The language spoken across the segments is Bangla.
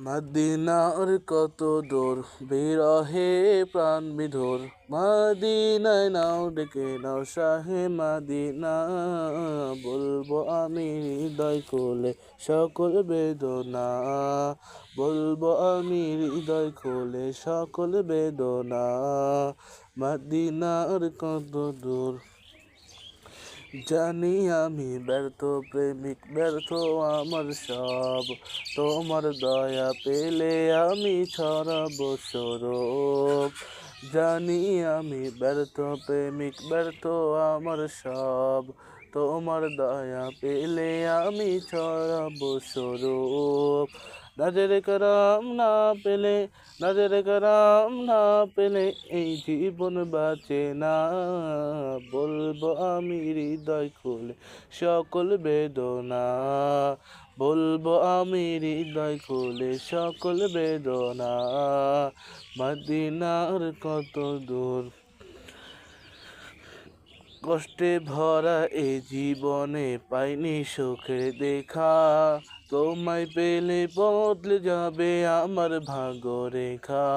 মদিনার কত দূর? বিরহে প্রাণ বিধুর। মদিনায় নাও ডেকে নাও শাহে মদিনা। বলব আমি হৃদয় কোলে সকল বেদনা। বলব আমি হৃদয় কোলে সকল বেদনা। মদিনার কত দূর? জানি আমি ব্যর্থ, প্রেমিক, ব্যর্থ আমার সব। তোমার দয়া পেলে আমি ছড়াবো সরব জানি আমি ব্যর্থ, প্রেমিক, ব্যর্থ আমার সব। তোমার দয়া পেলে আমি ছড়াবো সরব নজর করাম না পেলে, নজর করাম না পেলে এই জীবন বাঁচে না। বলব আমি হৃদয় খুলে সকল বেদনা। বলব আমি হৃদয় খুলে সকল বেদনা। মদিনার কত দূর কষ্টে ভরা এ জীবনে পাইনি সুখের দেখা। তোমায় পেলে বদলে যাবে আমার ভাগ্য রেখা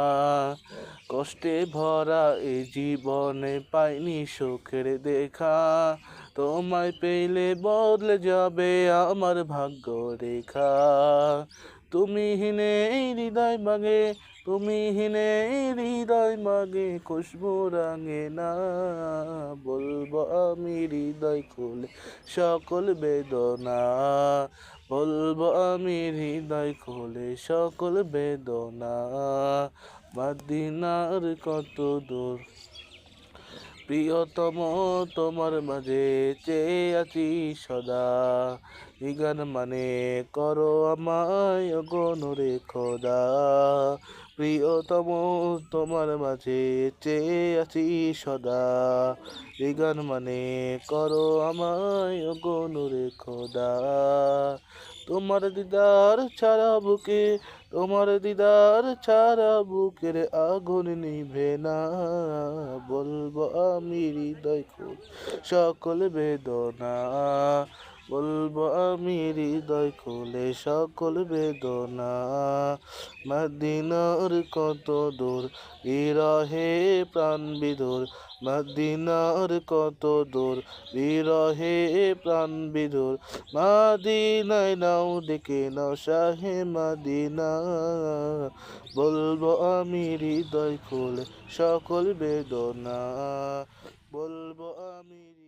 কষ্টে ভরা এ জীবনে পাইনি সুখের দেখা। তোমায় পেলে বদলে যাবে আমার ভাগ্য রেখা তুমি হিনে হৃদয় মাগে তুমি হিনে হৃদয় মাগে, খুশবু রাঙে না। বলব আমি হৃদয় খুলে সকল বেদনা। বলব আমি হৃদয় খুলে সকল বেদনা। মাদিনার কত দূর? প্রিয়তম তোমার মাঝে চেয়ে আছি সদা। ইগান মানে করো আমায় গণরে খোদা। প্রিয়তম তোমার মাঝে চেয়ে আছি সদা। ইগান মানে করো আমায় গণরে খোদা। তোমার দিদার ছাড়া বুকে তোমার দিদার ছাড়া বুকের আগুন নিভে না। বলব আমি হৃদয় সকল বেদনা। বলব আমি হৃদয় খুলে সকল বেদনা। মদিনার কত দূর? বিরহে প্রাণ বিদুর। মদিনার কত দূর? বিরহে প্রাণ বিদুর। মাদিনায় নাও ডেকে নাও শাহে মাদিনা। বলব আমি হৃদয় খুলে সকল বেদনা। বলব আমি